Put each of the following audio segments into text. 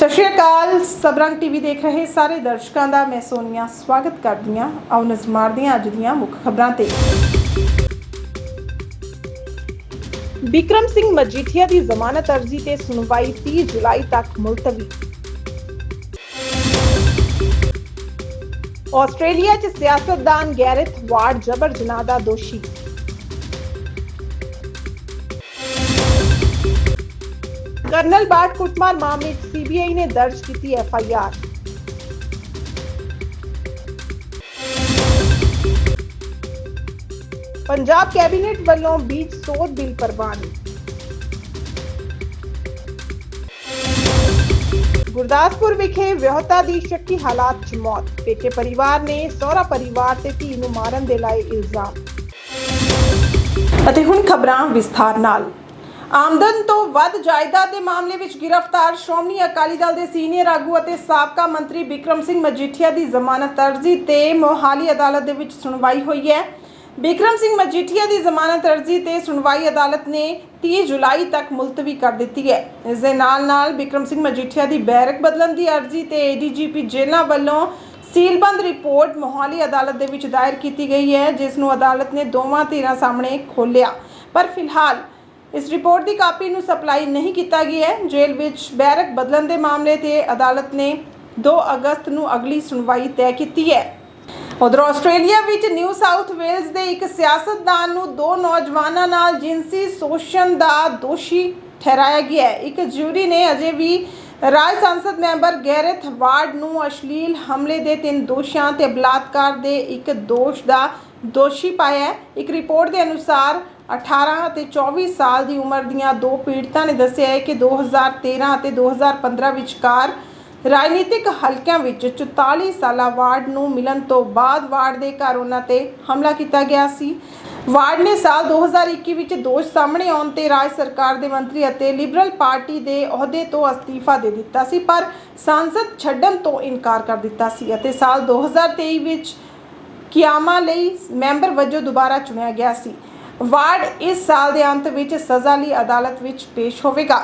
ਸਤਿ ਸ਼੍ਰੀ ਅਕਾਲ, ਸਬਰੰਗ ਟੀਵੀ ਦੇਖ ਰਹੇ ਸਾਰੇ ਦਰਸ਼ਕਾਂ ਦਾ, ਮੈਂ ਸੋਨੀਆ ਸਵਾਗਤ ਕਰਦੀ ਹਾਂ ਆਓ ਨਜ਼ਰ ਮਾਰਦੇ ਹਾਂ ਅੱਜ ਦੀਆਂ ਮੁੱਖ ਖਬਰਾਂ ਤੇ। ਵਿਕਰਮ ਸਿੰਘ ਮਜੀਠੀਆ ਦੀ ਜ਼ਮਾਨਤ ਅਰਜ਼ੀ ਤੇ ਸੁਣਵਾਈ 30 ਜੁਲਾਈ ਤੱਕ ਮੁਲਤਵੀ। ਆਸਟ੍ਰੇਲੀਆ 'ਚ ਸਿਆਸਤਦਾਨ ਗੈਰੇਥ ਵਾਰਡ ਜਬਰ ਜਨਾਹ ਦਾ ਦੋਸ਼ੀ। ਕਰਨਲ ਬਾਟ ਕੁੱਟਮਾਰ ਮਾਮਲੇ 'ਚ ਸੀਬੀਆਈ ਨੇ ਦਰਜ ਕੀਤੀ ਐਫ ਪੰਜਾਬ ਕੈਬਨਿਟ ਵੱਲੋਂ ਬੀਜ ਸੋਧ ਬਿੱਲ ਪ੍ਰਵਾਨ। ਗੁਰਦਾਸਪੁਰ ਵਿਖੇ ਵਿਆਹਤਾ ਦੀ ਸ਼ੱਕੀ ਹਾਲਾਤ 'ਚ ਮੌਤ। ਪੇਕੇ ਪਰਿਵਾਰ ਨੇ ਸਹੁਰਾ ਪਰਿਵਾਰ ਤੇ ਧੀ ਨੂੰ ਮਾਰਨ ਦੇ ਲਾਏ ਇਲਜ਼ਾਮ। ਅਤੇ ਹੁਣ ਖਬਰਾਂ ਵਿਸਥਾਰ ਨਾਲ। ਆਮਦਨ ਤੋਂ ਵੱਧ ਜਾਇਦਾਦ ਦੇ ਮਾਮਲੇ ਵਿੱਚ ਗ੍ਰਿਫਤਾਰ ਸ਼੍ਰੋਮਣੀ ਅਕਾਲੀ ਦਲ ਦੇ ਸੀਨੀਅਰ ਆਗੂ ਅਤੇ ਸਾਬਕਾ ਮੰਤਰੀ ਬਿਕਰਮ ਸਿੰਘ ਮਜੀਠੀਆ ਦੀ ਜ਼ਮਾਨਤ ਅਰਜ਼ੀ ਤੇ ਮੋਹਾਲੀ ਅਦਾਲਤ ਦੇ ਵਿੱਚ ਸੁਣਵਾਈ ਹੋਈ ਹੈ। ਬਿਕਰਮ ਸਿੰਘ ਮਜੀਠੀਆ ਦੀ ਜ਼ਮਾਨਤ ਅਰਜ਼ੀ ਤੇ ਸੁਣਵਾਈ ਅਦਾਲਤ ਨੇ 30 ਜੁਲਾਈ ਤੱਕ ਮੁਲਤਵੀ ਕਰ ਦਿੱਤੀ ਹੈ। ਇਸ ਦੇ ਨਾਲ ਨਾਲ ਬਿਕਰਮ ਸਿੰਘ ਮਜੀਠੀਆ ਦੀ ਬੈਰਕ ਬਦਲਣ ਦੀ ਅਰਜ਼ੀ ਤੇ ਏਡੀਜੀਪੀ ਜੇਲ੍ਹਾਂ ਵੱਲੋਂ ਸੀਲਬੰਦ ਰਿਪੋਰਟ ਮੋਹਾਲੀ ਅਦਾਲਤ ਦੇ ਵਿੱਚ ਦਾਇਰ ਕੀਤੀ ਗਈ ਹੈ, ਜਿਸ ਨੂੰ ਅਦਾਲਤ ਨੇ ਦੋਵਾਂ ਧਿਰਾਂ ਸਾਹਮਣੇ ਖੋਲ੍ਹਿਆ। ਪਰ ਫਿਲਹਾਲ ਇਸ ਰਿਪੋਰਟ ਦੀ ਕਾਪੀ ਨੂੰ ਸਪਲਾਈ ਨਹੀਂ ਕੀਤਾ ਗਿਆ ਹੈ। ਜੇਲ੍ਹ ਵਿੱਚ ਬੈਰਕ ਬਦਲਣ ਦੇ ਮਾਮਲੇ ਤੇ ਅਦਾਲਤ ਨੇ 2 ਅਗਸਤ ਨੂੰ ਅਗਲੀ ਸੁਣਵਾਈ ਤੈਅ ਕੀਤੀ ਹੈ। ਉਧਰ ਆਸਟ੍ਰੇਲੀਆ ਵਿੱਚ ਨਿਊ ਸਾਊਥ ਵੇਲਜ਼ ਦੇ ਇੱਕ ਸਿਆਸਤਦਾਨ ਨੂੰ ਦੋ ਨੌਜਵਾਨਾਂ ਨਾਲ ਜਿਨਸੀ ਸ਼ੋਸ਼ਣ ਦਾ ਦੋਸ਼ੀ ਠਹਿਰਾਇਆ ਗਿਆ ਹੈ। ਇੱਕ ਜੂਰੀ ਨੇ ਅਜੇ ਵੀ ਰਾਜ ਸੰਸਦ ਮੈਂਬਰ ਗੈਰਥ ਵਾਰਡ ਨੂੰ ਅਸ਼ਲੀਲ ਹਮਲੇ ਦੇ ਤਿੰਨ ਦੋਸ਼ਾਂ ਤੇ ਬਲਾਤਕਾਰ ਦੇ ਇੱਕ ਦੋਸ਼ ਦਾ ਦੋਸ਼ੀ ਪਾਇਆ ਹੈ। ਇੱਕ ਰਿਪੋਰਟ ਦੇ ਅਨੁਸਾਰ 18 ਅਤੇ 24 ਸਾਲ ਦੀ ਉਮਰ ਦੀਆਂ ਦੋ ਪੀੜਤਾਂ ਨੇ ਦੱਸਿਆ ਹੈ ਕਿ 2013 ਅਤੇ 2015 ਵਿਚਕਾਰ ਰਾਜਨੀਤਿਕ ਹਲਕਿਆਂ ਵਿੱਚ 44 ਸਾਲਾ ਵਾਰਡ ਨੂੰ ਮਿਲਣ ਤੋਂ ਬਾਅਦ ਵਾਰਡ ਦੇ ਘਰ ਉਹਨਾਂ ਤੇ ਹਮਲਾ ਕੀਤਾ ਗਿਆ ਸੀ। ਵਾਰਡ ਨੇ ਸਾਲ 2021 ਵਿੱਚ ਦੋਸ਼ ਸਾਹਮਣੇ ਆਉਣ ਤੇ ਰਾਜ ਸਰਕਾਰ ਦੇ ਮੰਤਰੀ ਅਤੇ ਲਿਬਰਲ ਪਾਰਟੀ ਦੇ ਅਹੁਦੇ ਤੋਂ ਅਸਤੀਫਾ ਦੇ ਦਿੱਤਾ ਸੀ, ਪਰ ਸੰਸਦ ਛੱਡਣ ਤੋਂ ਇਨਕਾਰ ਕਰ ਦਿੱਤਾ ਸੀ ਅਤੇ ਸਾਲ 2023 ਵਿੱਚ ਕਿਆਮਾ ਲਈ ਮੈਂਬਰ ਵਜੋਂ ਦੁਬਾਰਾ ਚੁਣਿਆ ਗਿਆ ਸੀ। ਵਾਰਡ ਇਸ ਸਾਲ ਦੇ ਅੰਤ ਵਿੱਚ ਸਜ਼ਾ ਲਈ ਅਦਾਲਤ ਵਿੱਚ ਪੇਸ਼ ਹੋਵੇਗਾ।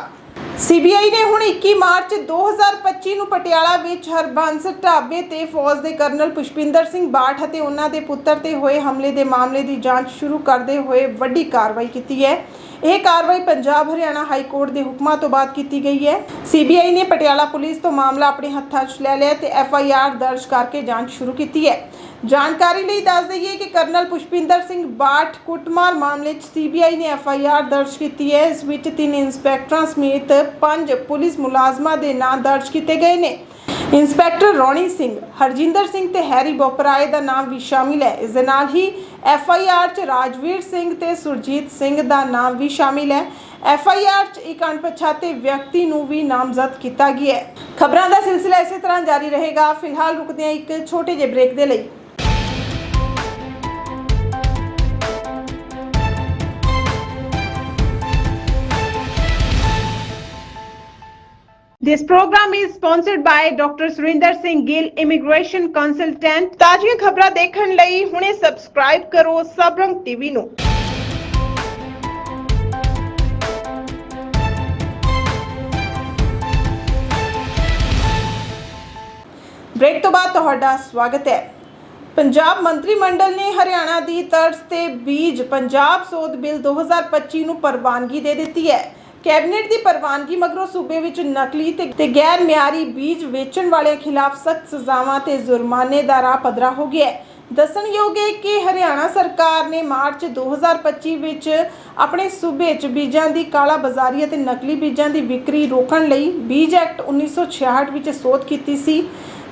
ਸੀਬੀਆਈ ਨੇ ਹੁਣ 21 ਮਾਰਚ 2025 ਨੂੰ ਪਟਿਆਲਾ ਵਿੱਚ ਹਰਬੰਸ ਢਾਬੇ ਤੇ ਫੌਜ ਦੇ ਕਰਨਲ ਪੁਸ਼ਪਿੰਦਰ ਸਿੰਘ ਬਾਠ ਅਤੇ ਉਹਨਾਂ ਦੇ ਪੁੱਤਰ ਤੇ ਹੋਏ ਹਮਲੇ ਦੇ ਮਾਮਲੇ ਦੀ ਜਾਂਚ ਸ਼ੁਰੂ ਕਰਦੇ ਹੋਏ ਵੱਡੀ ਕਾਰਵਾਈ ਕੀਤੀ ਹੈ। ਇਹ ਕਾਰਵਾਈ ਪੰਜਾਬ ਹਰਿਆਣਾ ਹਾਈ ਕੋਰਟ ਦੇ ਹੁਕਮਾਂ ਤੋਂ ਬਾਅਦ ਕੀਤੀ ਗਈ ਹੈ। ਸੀਬੀਆਈ ਨੇ ਪਟਿਆਲਾ ਪੁਲਿਸ ਤੋਂ ਮਾਮਲਾ ਆਪਣੇ ਹੱਥਾਂ 'ਚ ਲੈ ਲਿਆ ਤੇ ਐਫ ਆਈ ਆਰ ਦਰਜ ਕਰਕੇ ਜਾਂਚ ਸ਼ੁਰੂ ਕੀਤੀ ਹੈ। ਜਾਣਕਾਰੀ ਲਈ ਦੱਸ ਦਈਏ ਕਿ ਕਰਨਲ ਪੁਸ਼ਪਿੰਦਰ ਸਿੰਘ ਬਾਠ ਕੁੱਟਮਾਰ ਮਾਮਲੇ 'ਚ ਸੀਬੀਆਈ ਨੇ ਐਫ ਆਈ ਆਰ ਦਰਜ ਕੀਤੀ ਹੈ। ਇਸ ਵਿੱਚ ਤਿੰਨ ਇੰਸਪੈਕਟਰਾਂ ਸਮੇਤ ਪੰਜ ਪੁਲਿਸ ਮੁਲਾਜ਼ਮਾਂ ਦੇ ਨਾਂ ਦਰਜ ਕੀਤੇ ਗਏ ਨੇ। ਇੰਸਪੈਕਟਰ ਰੌਣੀ ਸਿੰਘ, ਹਰਜਿੰਦਰ ਸਿੰਘ ਤੇ ਹੈਰੀ ਬੋਪਰਾਏ ਦਾ ਨਾਮ ਵੀ ਸ਼ਾਮਿਲ ਹੈ। ਇਸ ਦੇ ਨਾਲ ਹੀ ਐਫ ਆਈ ਆਰ 'ਚ ਰਾਜਵੀਰ ਸਿੰਘ ਤੇ ਸੁਰਜੀਤ ਸਿੰਘ ਦਾ ਨਾਮ ਵੀ ਸ਼ਾਮਿਲ ਹੈ। ਐਫ ਆਈ ਆਰ 'ਚ ਇੱਕ ਅਣਪਛਾਤੇ ਵਿਅਕਤੀ ਨੂੰ ਵੀ ਨਾਮਜ਼ਦ ਕੀਤਾ ਗਿਆ ਹੈ। ਖਬਰਾਂ ਦਾ ਸਿਲਸਿਲਾ ਇਸੇ ਤਰ੍ਹਾਂ ਜਾਰੀ ਰਹੇਗਾ। ਫਿਲਹਾਲ ਰੁਕਦੇ ਹਾਂ ਇੱਕ ਛੋਟੇ ਜਿਹੇ ਬ੍ਰੇਕ ਦੇ ਲਈ। This program is sponsored by Dr. Surinder Singh Gill, Immigration Consultant. ਤਾਜ਼ੀਆਂ ਖਬਰਾਂ ਦੇਖਣ ਲਈ ਹੁਣੇ ਸਬਸਕ੍ਰਾਈਬ ਕਰੋ ਸਬਰੰਗ ਟੀਵੀ ਨੂੰ। ਬ੍ਰੇਕ ਤੋਂ ਬਾਅਦ ਤੁਹਾਡਾ ਸਵਾਗਤ ਹੈ ਪੰਜਾਬ ਮੰਤਰੀ ਮੰਡਲ ਨੇ ਹਰਿਆਣਾ ਦੀ ਤਰਜ਼ ਤੇ ਬੀਜ ਪੰਜਾਬ ਸੋਧ ਬਿੱਲ 2025 ਨੂੰ ਪ੍ਰਵਾਨਗੀ ਦੇ ਦਿੱਤੀ ਹੈ ਕੈਬਨਿਟ ਦੀ ਪ੍ਰਵਾਨਗੀ ਮਗਰੋਂ ਸੂਬੇ ਵਿੱਚ ਨਕਲੀ ਤੇ ਤੇ ਗੈਰ ਮਿਆਰੀ ਬੀਜ ਵੇਚਣ ਵਾਲਿਆਂ ਖਿਲਾਫ ਸਖਤ ਸਜ਼ਾਵਾਂ ਤੇ ਜੁਰਮਾਨੇ ਦਾ ਰਾਹ ਪੱਧਰਾ ਹੋ ਗਿਆ ਹੈ ਦੱਸਣਯੋਗ ਹੈ ਕਿ ਹਰਿਆਣਾ ਸਰਕਾਰ ਨੇ ਮਾਰਚ 2025 ਵਿੱਚ ਆਪਣੇ ਸੂਬੇ 'ਚ ਬੀਜਾਂ ਦੀ ਕਾਲਾ ਬਾਜ਼ਾਰੀ ਅਤੇ ਨਕਲੀ ਬੀਜਾਂ ਦੀ ਵਿਕਰੀ ਰੋਕਣ ਲਈ ਬੀਜ ਐਕਟ 1966 ਵਿੱਚ ਸੋਧ ਕੀਤੀ ਸੀ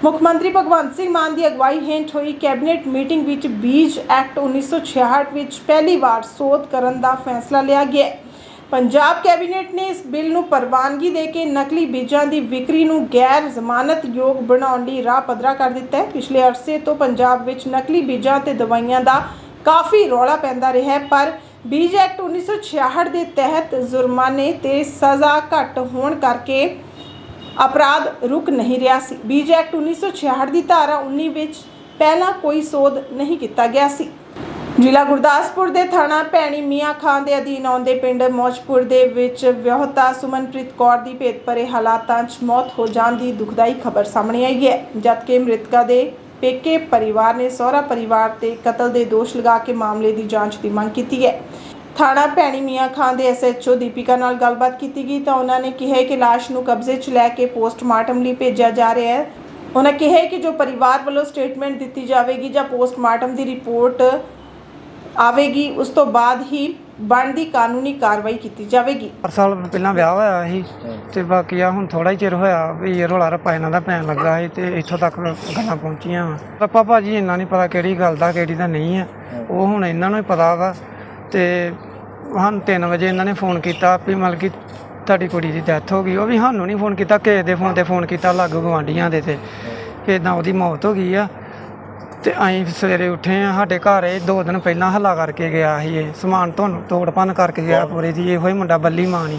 ਮੁੱਖ ਮੰਤਰੀ ਭਗਵੰਤ ਸਿੰਘ ਮਾਨ ਦੀ ਅਗਵਾਈ ਹੇਠ ਹੋਈ ਕੈਬਨਿਟ ਮੀਟਿੰਗ ਵਿੱਚ ਬੀਜ ਐਕਟ 1966 ਵਿੱਚ ਪਹਿਲੀ ਵਾਰ ਸੋਧ ਕਰਨ ਦਾ ਫੈਸਲਾ ਲਿਆ ਗਿਆ ਹੈ। ਪੰਜਾਬ ਕੈਬਨਿਟ ਨੇ ਇਸ ਬਿੱਲ ਨੂੰ ਪ੍ਰਵਾਨਗੀ ਦੇ ਕੇ ਨਕਲੀ ਬੀਜਾਂ ਦੀ ਵਿਕਰੀ ਨੂੰ ਗੈਰ ਜ਼ਮਾਨਤਯੋਗ ਬਣਾਉਣ ਲਈ ਰਾਹ ਪੱਧਰਾ ਕਰ ਦਿੱਤਾ ਹੈ। ਪਿਛਲੇ ਅਰਸੇ ਤੋਂ ਪੰਜਾਬ ਵਿੱਚ ਨਕਲੀ ਬੀਜਾਂ ਤੇ ਦਵਾਈਆਂ ਦਾ ਕਾਫੀ ਰੌਲਾ ਪੈਂਦਾ ਰਿਹਾ ਹੈ, ਪਰ ਬੀਜ ਐਕਟ 1966 ਦੇ ਤਹਿਤ ਜੁਰਮਾਨੇ ਤੇ ਸਜ਼ਾ ਘੱਟ ਹੋਣ ਕਰਕੇ ਅਪਰਾਧ ਰੁਕ ਨਹੀਂ ਰਿਹਾ ਸੀ। ਬੀਜ ਐਕਟ 1966 ਦੀ ਧਾਰਾ 19 ਵਿੱਚ ਪਹਿਲਾਂ ਕੋਈ ਸੋਧ ਨਹੀਂ ਕੀਤਾ ਗਿਆ ਸੀ। ਜ਼ਿਲ੍ਹਾ ਗੁਰਦਾਸਪੁਰ ਦੇ ਥਾਣਾ ਭੈਣੀ ਮੀਆਂ ਖਾਨ ਦੇ ਅਧੀਨ ਆਉਂਦੇ ਪਿੰਡ ਮੌਜਪੁਰ ਦੇ ਵਿੱਚ ਵਿਆਹੁਤਾ ਸੁਮਨਪ੍ਰੀਤ ਕੌਰ ਦੀ ਭੇਤ ਭਰੇ ਹਾਲਾਤਾਂ 'ਚ ਮੌਤ ਹੋ ਜਾਣ ਦੀ ਦੁਖਦਾਈ ਖਬਰ ਸਾਹਮਣੇ ਆਈ ਹੈ, ਜਦਕਿ ਮ੍ਰਿਤਕਾ ਦੇ ਪੇਕੇ ਪਰਿਵਾਰ ਨੇ ਸਹੁਰਾ ਪਰਿਵਾਰ ਤੇ ਕਤਲ ਦੇ ਦੋਸ਼ ਲਗਾ ਕੇ ਮਾਮਲੇ ਦੀ ਜਾਂਚ ਦੀ ਮੰਗ ਕੀਤੀ ਹੈ। ਥਾਣਾ ਭੈਣੀ ਮੀਆਂ ਖਾਨ ਦੇ ਐਸਐਚਓ ਦੀਪਿਕਾ ਨਾਲ ਗੱਲਬਾਤ ਕੀਤੀ ਗਈ ਤਾਂ ਉਹਨਾਂ ਨੇ ਕਿਹਾ ਕਿ ਲਾਸ਼ ਨੂੰ ਕਬਜ਼ੇ 'ਚ ਲੈ ਕੇ ਪੋਸਟਮਾਰਟਮ ਲਈ ਭੇਜਿਆ ਜਾ ਰਿਹਾ ਹੈ। ਉਹਨਾਂ ਕਿਹਾ ਕਿ ਜੋ ਪਰਿਵਾਰ ਵੱਲੋਂ ਸਟੇਟਮੈਂਟ ਦਿੱਤੀ ਜਾਵੇਗੀ ਜਾਂ ਪੋਸਟਮਾਰਟਮ ਦੀ ਰਿਪੋਰਟ ਆਵੇਗੀ ਉਸ ਤੋਂ ਬਾਅਦ ਹੀ ਬਣਦੀ ਕਾਨੂੰਨੀ ਕਾਰਵਾਈ ਕੀਤੀ ਜਾਵੇਗੀ। ਚਾਰ ਸਾਲ ਪਹਿਲਾਂ ਵਿਆਹ ਹੋਇਆ ਸੀ ਤੇ ਬਾਕੀ ਆ ਹੁਣ ਥੋੜਾ ਹੀ ਚਿਰ ਹੋਇਆ ਵੀ ਇਹ ਰੋਲਾ ਰੱਪਾ ਇਹਨਾਂ ਦਾ ਪੈਣ ਲੱਗਾ ਸੀ ਤੇ ਇੱਥੋਂ ਤੱਕ ਗੱਲਾਂ ਪਹੁੰਚੀਆਂ ਵਾ। ਰੱਪਾ ਭਾਜੀ ਇੰਨਾ ਨਹੀਂ ਪਤਾ ਕਿਹੜੀ ਗੱਲ ਦਾ ਕਿਹੜੀ ਦਾ ਨਹੀਂ ਆ। ਉਹ ਹੁਣ ਇਹਨਾਂ ਨੂੰ ਹੀ ਪਤਾ ਵਾ ਤੇ ਹਨ 3 ਵਜੇ ਇਹਨਾਂ ਨੇ ਫੋਨ ਕੀਤਾ ਵੀ ਮਤਲਬ ਕਿ ਤੁਹਾਡੀ ਕੁੜੀ ਦੀ ਡੈਥ ਹੋ ਗਈ। ਉਹ ਵੀ ਸਾਨੂੰ ਨਹੀਂ ਫੋਨ ਕੀਤਾ ਕਿਸੇ ਦੇ ਫੋਨ ਤੇ ਫੋਨ ਕੀਤਾ ਲਾਗੂ ਗਵਾਂਢੀਆਂ ਦੇ ਤੇ। ਕਿ ਇਦਾਂ ਉਹਦੀ ਮੌਤ ਹੋ ਗਈ ਆ। ਤੇ ਅਸੀਂ ਸਵੇਰੇ ਉੱਠੇ ਆ ਸਾਡੇ ਘਰ ਇਹ ਦੋ ਦਿਨ ਪਹਿਲਾਂ ਹੱਲਾ ਕਰਕੇ ਗਿਆ ਸੀ ਇਹ। ਸਮਾਨ ਤੋਂ ਤੋੜ ਭੰਨ ਕਰਕੇ ਗਿਆ ਪੂਰੇ ਦੀ ਇਹੋ ਹੀ ਮੁੰਡਾ ਬੱਲੀ ਮਾਨੀ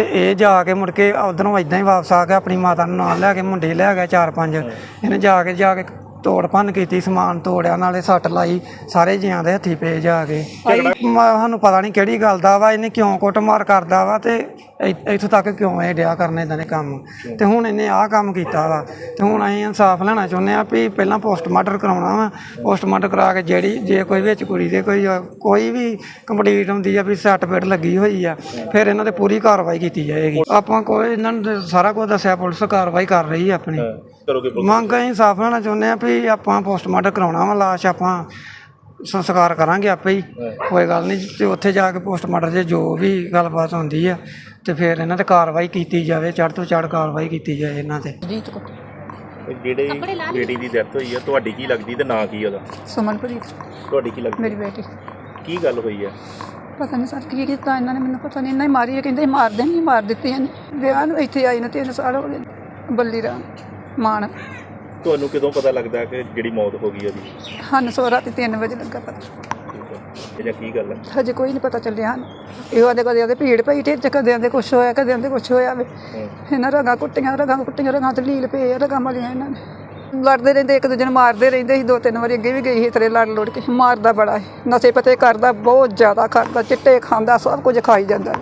ਤੇ ਇਹ ਜਾ ਕੇ ਮੁੜ ਕੇ ਉਧਰੋਂ ਇਦਾਂ ਹੀ ਵਾਪਸ ਆ ਕੇ ਆਪਣੀ ਮਾਤਾ ਨੂੰ ਨਾਲ ਲੈ ਕੇ ਮੁੰਡੇ ਲੈ ਗਿਆ ਚਾਰ ਪੰਜ। ਇਹਨੇ ਜਾ ਕੇ ਜਾ ਕੇ ਤੋੜ ਭੰਨ ਕੀਤੀ ਸਮਾਨ ਤੋੜਿਆ ਨਾਲੇ ਸੱਟ ਲਾਈ ਸਾਰੇ ਜੀਆਂ ਦੇ ਹੱਥੀ ਪਏ ਜਾ ਕੇ ਮ- ਸਾਨੂੰ ਪਤਾ ਨਹੀਂ ਕਿਹੜੀ ਗੱਲ ਦਾ ਵਾ ਇਹਨੇ ਕਿਉਂ ਕੁੱਟਮਾਰ ਕਰਦਾ ਵਾ ਤੇ ਇ- ਇੱਥੋਂ ਤੱਕ ਕਿਉਂ ਇਹ ਡਿਆ ਕਰਨ ਇਦਾਂ ਦੇ ਕੰਮ? ਤੇ ਹੁਣ ਇਹਨੇ ਆਹ ਕੰਮ ਕੀਤਾ ਵਾ ਤੇ ਹੁਣ ਅਸੀਂ ਇਨਸਾਫ ਲੈਣਾ ਚਾਹੁੰਦੇ ਆ ਵੀ ਪਹਿਲਾਂ ਪੋਸਟਮਾਰਟਮ ਕਰਾਉਣਾ ਵਾ। ਪੋਸਟਮਾਰਟਮ ਕਰਾ ਕੇ ਜਿਹੜੀ ਜੇ ਕੋਈ ਵਿੱਚ ਕੁੜੀ ਦੇ ਕੋਈ ਕੋਈ ਵੀ ਕੰਪਲੀਟ ਹੁੰਦੀ ਆ ਵੀ ਸਰਟੀਫਿਕੇਟ ਲੱਗੀ ਹੋਈ ਆ ਫਿਰ ਇਹਨਾਂ ਤੇ ਪੂਰੀ ਕਾਰਵਾਈ ਕੀਤੀ ਜਾਏਗੀ। ਆਪਾਂ ਕੋਈ ਇਹਨਾਂ ਨੂੰ ਸਾਰਾ ਕੁਝ ਦੱਸਿਆ ਪੁਲਿਸ ਕਾਰਵਾਈ ਕਰ ਰਹੀ ਆ ਆਪਣੀ। ਕਰੋਗੇ ਮੰਗ ਅਸੀਂ ਸਾਫ਼ ਲੈਣਾ ਚਾਹੁੰਦੇ ਆ ਵੀ ਆਪਾਂ ਪੋਸਟਮਾਰਟਮ ਕਰਾਉਣਾ ਵਾ ਲਾਸ਼ ਆਪਾਂ ਸੰਸਕਾਰ ਕਰਾਂਗੇ ਆਪੇ ਹੀ। ਕੋਈ ਗੱਲ ਨਹੀਂ ਤੇ ਉੱਥੇ ਜਾ ਕੇ ਪੋਸਟਮਾਰਟਮ 'ਚ ਜੋ ਵੀ ਗੱਲਬਾਤ ਹੁੰਦੀ ਆ ਤੇ ਫਿਰ ਇਹਨਾਂ ਤੇ ਕਾਰਵਾਈ ਕੀਤੀ ਜਾਵੇ ਚੜ੍ਹ ਤੋਂ ਚੜ੍ਹ ਕਾਰਵਾਈ ਕੀਤੀ ਜਾਏ ਇਹਨਾਂ ਤੇ। ਜਿਹੜੇ ਬੇਟੀ ਦੀ ਡੈਥ ਹੋਈ ਹੈ ਤੁਹਾਡੀ ਕੀ ਲੱਗਦੀ ਤੇ ਨਾਂ ਕੀ ਉਹਦਾ? ਸੁਮਨਪ੍ਰੀਤ। ਤੁਹਾਡੀ ਕੀ ਲੱਗਦੀ? ਮੇਰੀ ਬੇਟੀ। ਕੀ ਗੱਲ ਹੋਈ ਹੈ ਪਤਾ ਨਹੀਂ ਸਰ ਕੀ ਕੀਤਾ ਇਹਨਾਂ ਨੇ ਮੈਨੂੰ ਪਤਾ ਨਹੀਂ ਇਹਨਾਂ ਹੀ ਮਾਰੀ ਹੈ ਕਹਿੰਦੇ ਮਾਰ ਦੇਣੀ ਮਾਰ ਦਿੱਤੀ ਇਹਨੇ। ਵਿਆਹ ਨੂੰ ਇੱਥੇ ਆਈ ਨੂੰ ਤਿੰਨ ਸਾਲ ਹੋ ਗਏ। ਬੱਲੀ ਰਾਮ ਮਾਨ। ਤੁਹਾਨੂੰ ਕਦੋਂ ਪਤਾ ਲੱਗਦਾ ਕਿ ਜਿਹੜੀ ਮੌਤ ਹੋ ਗਈ ਉਹਦੀ ਹਨ ਸੋ ਰਾਤੀ 3 ਵਜੇ ਲੱਗਾ ਪਤਾ। ਠੀਕ ਹੈ। ਇਹ ਜਾਂ ਕੀ ਗੱਲ ਹੈ? ਹਜੇ ਕੋਈ ਨਹੀਂ ਪਤਾ ਚੱਲਿਆ। ਇਹ ਆਦੇ ਕਦੇ ਆਦੇ ਭੀੜ ਪਈ ਚ ਕਦੇ ਆਦੇ ਕੁਛ ਹੋਇਆ ਕਦੇ ਆਦੇ ਕੁਛ ਹੋਇਆ ਵੇ। ਇਹਨਾਂ ਰਗਾਂ ਕੁੱਟੀਆਂ ਰਗਾਂ ਕੁੱਟੀਆਂ ਰਗਾਂ ਤੇ ਲੀਲ ਪਏ ਰਗਾਂ ਮਲੀਆਂ ਇਹਨਾਂ ਨੇ। ਲੜਦੇ ਰਹਿੰਦੇ ਇੱਕ ਦੂਜੇ ਨੂੰ ਮਾਰਦੇ ਰਹਿੰਦੇ ਸੀ ਦੋ ਤਿੰਨ ਵਾਰੀ ਅੱਗੇ ਵੀ ਗਈ ਸੀ ਤੇਰੇ ਲੜ ਲੜ ਕੇ। ਮਾਰਦਾ ਬੜਾ ਹੈ ਨਸ਼ੇ ਪਤੇ ਕਰਦਾ ਬਹੁਤ ਜ਼ਿਆਦਾ ਕਰਦਾ ਚਿੱਟੇ ਖਾਂਦਾ ਸਭ ਕੁਝ ਖਾਈ ਜਾਂਦਾ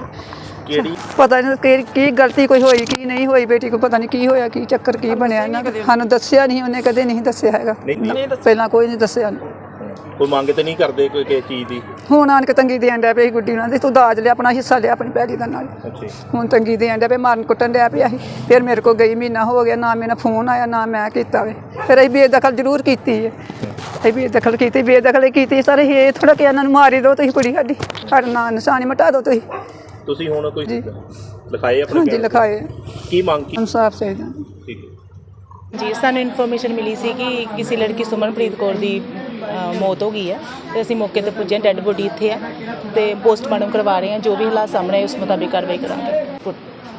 ਕਿਹੜੀ? ਪਤਾ ਨਹੀਂ ਕਿ ਕੀ ਗਲਤੀ ਕੋਈ ਹੋਈ ਕੀ ਨਹੀਂ ਹੋਈ ਬੇਟੀ ਕੋ ਪਤਾ ਨਹੀਂ ਕੀ ਹੋਇਆ ਕੀ ਚੱਕਰ ਕੀ ਬਣਿਆ ਇਹਨਾਂ ਦਾ। ਸਾਨੂੰ ਦੱਸਿਆ ਨਹੀਂ ਉਹਨੇ ਕਦੇ ਨਹੀਂ ਦੱਸਿਆ ਹੈਗਾ। ਨਹੀਂ ਪਹਿਲਾਂ ਕੋਈ ਨਹੀਂ ਦੱਸਿਆ। ਕੋਈ ਮੰਗ ਤੇ ਨਹੀਂ ਕਰਦੇ ਕੋਈ ਕਿਸੇ ਚੀਜ਼ ਦੀ? ਹੁਣ ਆਣ ਕੇ ਤੰਗੀ ਦੇਣ ਡਿਆ ਪਈ ਗੁੱਡੀ ਉਹਨਾਂ ਦੀ ਤੂੰ ਦਾਜ ਲਿਆ ਆਪਣਾ ਹਿੱਸਾ ਲਿਆ ਆਪਣੀ ਪੈਲੀ ਦਾ ਨਾਲ। ਹੁਣ ਤੰਗੀ ਦੇਣ ਡਿਆ ਪਈ ਮਾਰਨ ਕੁੱਟਣ ਡਿਆ ਪਿਆ ਸੀ। ਫਿਰ ਮੇਰੇ ਕੋਲ ਗਈ ਮਹੀਨਾ ਹੋ ਗਿਆ ਨਾ ਮੇਰਾ ਫੋਨ ਆਇਆ ਨਾ ਮੈਂ ਕੀਤਾ ਵੇ। ਫਿਰ ਅਸੀਂ ਬੇਦਖਲ ਜ਼ਰੂਰ ਕੀਤੀ ਹੈ ਅਸੀਂ ਬੇਦਖਲ ਕੀਤੀ ਬੇਦਖਲ ਕੀਤੀ। ਸਾਰੇ ਇਹ ਥੋੜਾ ਕਿ ਇਹਨਾਂ ਨੂੰ ਮਾਰੀ ਦਿਓ ਤੁਸੀਂ ਕੁੜੀ ਸਾਡੀ। ਸਾਡਾ ਨਾਂ ਨਿਸ਼ਾਨੀ ਮਿਟਾ ਦਿਓ ਤੁਸੀਂ। ਤੁਸੀਂ ਹੁਣ ਕੋਈ ਲਿਖਾਏ ਆਪਣੇ ਹਾਂਜੀ? ਲਿਖਾਏ। ਕੀ ਮੰਗ ਕੀ? ਇਨਸਾਫ ਚਾਹੀਦਾ। ਠੀਕ ਹੈ। ਜੀ ਸਾਨੂੰ ਇਨਫੋਰਮੇਸ਼ਨ ਮਿਲੀ ਸੀ ਕਿ ਕਿਸੇ ਲੜਕੀ ਸੁਮਨਪ੍ਰੀਤ ਕੌਰ ਦੀ ਅ, ਮੌਤ ਹੋ ਗਈ ਹੈ ਤੇ ਅਸੀਂ ਮੌਕੇ ਤੇ ਪੁੱਜੇ ਡੈੱਡ ਬੋਡੀ ਇੱਥੇ ਹੈ ਤੇ ਪੋਸਟਮਾਰਟਮ ਕਰਵਾ ਰਹੇ ਹਾਂ ਜੋ ਵੀ ਹਾਲਾਤ ਸਾਹਮਣੇ ਆਏ ਉਸ ਮੁਤਾਬਿਕ ਕਾਰਵਾਈ ਕਰਾਂਗੇ।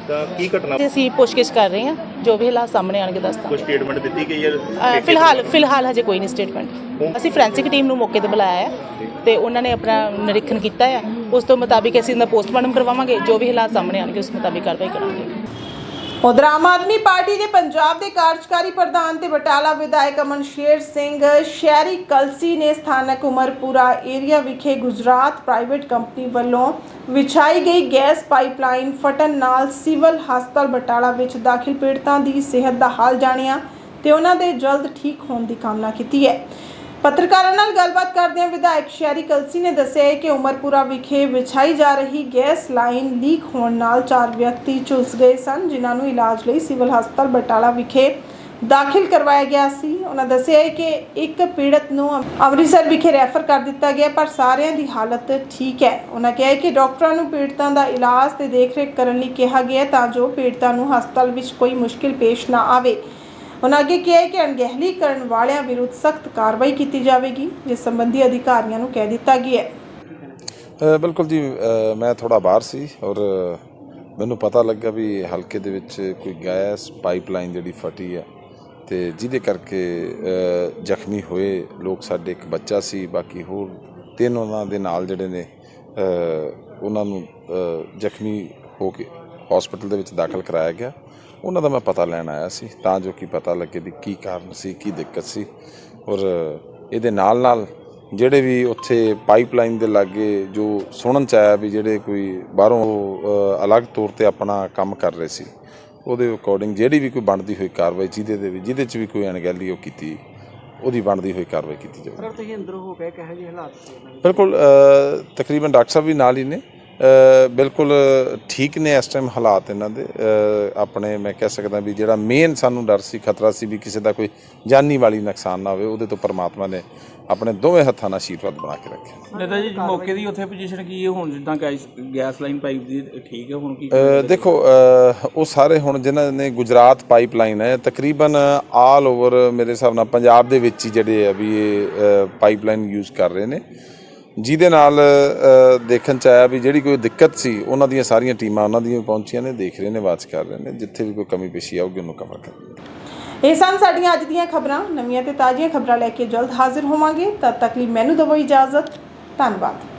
ਤਾਂ ਕੀ ਘਟਨਾ? ਤੇ ਅਸੀਂ ਪੁੱਛਗਿੱਛ ਕਰ ਰਹੇ ਹਾਂ ਜੋ ਵੀ ਹਾਲਾਤ ਸਾਹਮਣੇ ਆਣਗੇ ਦੱਸਦਾ ਕੋਈ ਸਟੇਟਮੈਂਟ ਦਿੱਤੀ ਗਈ ਹੈ? ਅ, ਫਿਲਹਾਲ ਫਿਲਹਾਲ ਹਜੇ ਕੋਈ ਨਹੀਂ ਸਟੇਟਮੈਂਟ ਅਸੀਂ ਫੋਰੈਂਸਿਕ ਟੀਮ ਨੂੰ ਮੌਕੇ ਤੇ ਬੁਲਾਇਆ ਹੈ ਤੇ ਉਹਨਾਂ ਨੇ ਆਪਣਾ ਨਿਰੀਖਣ ਕੀਤਾ ਹੈ। ਉਸ ਤੋਂ ਮੁਤਾਬਿਕ ਅਸੀਂ ਇਹਦਾ ਪੋਸਟਮਾਰਟਮ ਕਰਵਾਵਾਂਗੇ ਜੋ ਵੀ ਹਾਲਾਤ ਸਾਹਮਣੇ ਆਣਗੇ ਉਸ ਮੁਤਾਬਿਕ ਕਾਰਵਾਈ ਕਰਾਂਗੇ। ਉਧਰ ਆਮ ਆਦਮੀ ਪਾਰਟੀ ਦੇ ਪੰਜਾਬ ਦੇ ਕਾਰਜਕਾਰੀ ਪ੍ਰਧਾਨ ਤੇ ਬਟਾਲਾ ਵਿਧਾਇਕ ਅਮਨ ਸ਼ੇਰ ਸਿੰਘ ਸ਼ਹਿਰੀ ਕਲਸੀ ਨੇ ਸਥਾਨਕ ਉਮਰਪੁਰਾ ਏਰੀਆ ਵਿਖੇ ਗੁਜਰਾਤ ਪ੍ਰਾਈਵੇਟ ਕੰਪਨੀ ਵੱਲੋਂ ਵਿਛਾਈ ਗਈ ਗੈਸ ਪਾਈਪਲਾਈਨ ਫਟਣ ਨਾਲ ਸਿਵਲ ਹਸਪਤਾਲ ਬਟਾਲਾ ਵਿੱਚ ਦਾਖਲ ਪੀੜਤਾਂ ਦੀ ਸਿਹਤ ਦਾ ਹਾਲ ਜਾਣਿਆ ਤੇ ਉਹਨਾਂ ਦੇ ਜਲਦ ਠੀਕ ਹੋਣ ਦੀ ਕਾਮਨਾ ਕੀਤੀ ਹੈ। ਪੱਤਰਕਾਰਾਂ ਨਾਲ ਗੱਲਬਾਤ ਕਰਦਿਆਂ ਵਿਧਾਇਕ ਸ਼ਹਿਰੀ ਕਲਸੀ ਨੇ ਦੱਸਿਆ ਹੈ ਕਿ ਉਮਰਪੁਰਾ ਵਿਖੇ ਵਿਛਾਈ ਜਾ ਰਹੀ ਗੈਸ ਲਾਈਨ ਲੀਕ ਹੋਣ ਨਾਲ ਚਾਰ ਵਿਅਕਤੀ ਝੁਲਸ ਗਏ ਸਨ, ਜਿਨ੍ਹਾਂ ਨੂੰ ਇਲਾਜ ਲਈ ਸਿਵਲ ਹਸਪਤਾਲ ਬਟਾਲਾ ਵਿਖੇ ਦਾਖਲ ਕਰਵਾਇਆ ਗਿਆ ਸੀ। ਉਹਨਾਂ ਦੱਸਿਆ ਹੈ ਕਿ ਇੱਕ ਪੀੜਤ ਨੂੰ ਅੰਮ੍ਰਿਤਸਰ ਵਿਖੇ ਰੈਫਰ ਕਰ ਦਿੱਤਾ ਗਿਆ, ਪਰ ਸਾਰਿਆਂ ਦੀ ਹਾਲਤ ਠੀਕ ਹੈ। ਉਹਨਾਂ ਕਿਹਾ ਹੈ ਕਿ ਡਾਕਟਰਾਂ ਨੂੰ ਪੀੜਤਾਂ ਦਾ ਇਲਾਜ ਤੇ ਦੇਖਰੇਖ ਕਰਨ ਲਈ ਕਿਹਾ ਗਿਆ ਤਾਂ ਜੋ ਪੀੜਤਾਂ ਨੂੰ ਹਸਪਤਾਲ ਵਿੱਚ ਕੋਈ ਮੁਸ਼ਕਿਲ ਪੇਸ਼ ਨਾ ਆਵੇ। ਉਹਨਾਂ ਅੱਗੇ ਕਿਹਾ ਕਿ ਅਣਗਹਿਲੀ ਕਰਨ ਵਾਲਿਆਂ ਵਿਰੁੱਧ ਸਖਤ ਕਾਰਵਾਈ ਕੀਤੀ ਜਾਵੇਗੀ, ਜਿਸ ਸੰਬੰਧੀ ਅਧਿਕਾਰੀਆਂ ਨੂੰ ਕਹਿ ਦਿੱਤਾ ਗਿਆ ਹੈ। ਬਿਲਕੁਲ ਜੀ ਮੈਂ ਥੋੜਾ ਬਾਹਰ ਸੀ ਔਰ ਮੈਨੂੰ ਪਤਾ ਲੱਗਾ ਵੀ ਹਲਕੇ ਦੇ ਵਿੱਚ ਕੋਈ ਗੈਸ ਪਾਈਪਲਾਈਨ ਜਿਹੜੀ ਫਟੀ ਆ ਤੇ ਜਿਹਦੇ ਕਰਕੇ ਜ਼ਖਮੀ ਹੋਏ ਲੋਕ, ਸਾਡੇ ਇੱਕ ਬੱਚਾ ਸੀ, ਬਾਕੀ ਹੋਰ ਤਿੰਨ ਉਹਨਾਂ ਦੇ ਨਾਲ ਜਿਹੜੇ ਨੇ ਉਹਨਾਂ ਨੂੰ ਜ਼ਖਮੀ ਹੋ ਕੇ ਹਸਪੀਟਲ ਦੇ ਵਿੱਚ ਦਾਖਲ ਕਰਾਇਆ ਗਿਆ। ਉਹਨਾਂ ਦਾ ਮੈਂ ਪਤਾ ਲੈਣ ਆਇਆ ਸੀ ਤਾਂ ਜੋ ਕਿ ਪਤਾ ਲੱਗੇ ਵੀ ਕੀ ਕਾਰਨ ਸੀ ਕੀ ਦਿੱਕਤ ਸੀ। ਔਰ ਇਹਦੇ ਨਾਲ ਨਾਲ ਜਿਹੜੇ ਵੀ ਉੱਥੇ ਪਾਈਪਲਾਈਨ ਦੇ ਲਾਗੇ ਜੋ ਸੁਣਨ ਚ ਆਇਆ ਵੀ ਜਿਹੜੇ ਕੋਈ ਬਾਹਰੋਂ ਅਲੱਗ ਤੌਰ ਤੇ ਆਪਣਾ ਕੰਮ ਕਰ ਰਹੇ ਸੀ ਉਹਦੇ ਅਕੋਰਡਿੰਗ ਜਿਹੜੀ ਵੀ ਕੋਈ ਬਣਦੀ ਹੋਈ ਕਾਰਵਾਈ ਜਿਹਦੇ ਦੇ ਵੀ ਜਿਹਦੇ ਚ ਵੀ ਕੋਈ ਅਣਗਹਿਲੀ ਉਹ ਕੀਤੀ ਉਹਦੀ ਬਣਦੀ ਹੋਈ ਕਾਰਵਾਈ ਕੀਤੀ ਜਾਵੇ ਸਰ ਤੁਸੀਂ ਅੰਦਰ ਹੋ ਕੇ ਕਿਹੋ ਜਿਹੇ ਹਾਲਾਤ ਸੀ? ਬਿਲਕੁਲ ਤਕਰੀਬਨ ਡਾਕਟਰ ਸਾਹਿਬ ਵੀ ਨਾਲ ਹੀ ਨੇ। ਬਿਲਕੁਲ ਠੀਕ ਨੇ ਇਸ ਟਾਈਮ ਹਾਲਾਤ ਇਹਨਾਂ ਦੇ। ਆਪਣੇ ਮੈਂ ਕਹਿ ਸਕਦਾ ਵੀ ਜਿਹੜਾ ਮੇਨ ਸਾਨੂੰ ਡਰ ਸੀ ਖਤਰਾ ਸੀ ਵੀ ਕਿਸੇ ਦਾ ਕੋਈ ਜਾਨੀ ਵਾਲੀ ਨੁਕਸਾਨ ਨਾ ਹੋਵੇ ਉਹਦੇ ਤੋਂ ਪਰਮਾਤਮਾ ਨੇ ਆਪਣੇ ਦੋਵੇਂ ਹੱਥਾਂ ਨਾਲ ਆਸ਼ੀਰਵਾਦ ਬਣਾ ਕੇ ਰੱਖਿਆ। ਨੇਤਾ ਜੀ ਮੌਕੇ ਦੀ ਉੱਥੇ ਪੋਜੀਸ਼ਨ ਕੀ ਹੈ? ਹੁਣ ਜਿੱਦਾਂ ਗੈਸ ਲਾਈਨ ਪਾਈਪ ਦੀ ਠੀਕ ਹੈ ਹੁਣ ਕੀ ਦੇਖੋ ਉਹ ਸਾਰੇ ਹੁਣ ਜਿਨ੍ਹਾਂ ਨੇ ਗੁਜਰਾਤ ਪਾਈਪਲਾਈਨ ਹੈ ਤਕਰੀਬਨ ਆਲ ਓਵਰ ਮੇਰੇ ਹਿਸਾਬ ਨਾਲ ਪੰਜਾਬ ਦੇ ਵਿੱਚ ਹੀ ਜਿਹੜੇ ਆ ਵੀ ਇਹ ਪਾਈਪਲਾਈਨ ਯੂਜ਼ ਕਰ ਰਹੇ ਨੇ। ਜਿਹਦੇ ਨਾਲ ਦੇਖਣ ਚ ਆਇਆ ਵੀ ਜਿਹੜੀ ਕੋਈ ਦਿੱਕਤ ਸੀ, ਉਹਨਾਂ ਦੀਆਂ ਸਾਰੀਆਂ ਟੀਮਾਂ ਉਹਨਾਂ ਦੀਆਂ ਵੀ ਪਹੁੰਚੀਆਂ ਨੇ, ਦੇਖ ਰਹੇ ਨੇ, ਵਾਚ ਕਰ ਰਹੇ ਨੇ, ਜਿੱਥੇ ਵੀ ਕੋਈ ਕਮੀ ਪੇਸ਼ੀ ਆਊਗੀ, ਉਹਨੂੰ ਕਵਰ ਕਰ ਇਹ ਸਨ ਸਾਡੀਆਂ ਅੱਜ ਦੀਆਂ ਖਬਰਾਂ। ਨਵੀਆਂ ਤੇ ਤਾਜ਼ੀਆਂ ਖਬਰਾਂ ਲੈ ਕੇ ਜਲਦ ਹਾਜ਼ਰ ਹੋਵਾਂਗੇ। ਤਦ ਤੱਕ ਲਈ ਮੈਨੂੰ ਦਿਓ ਇਜਾਜ਼ਤ। ਧੰਨਵਾਦ।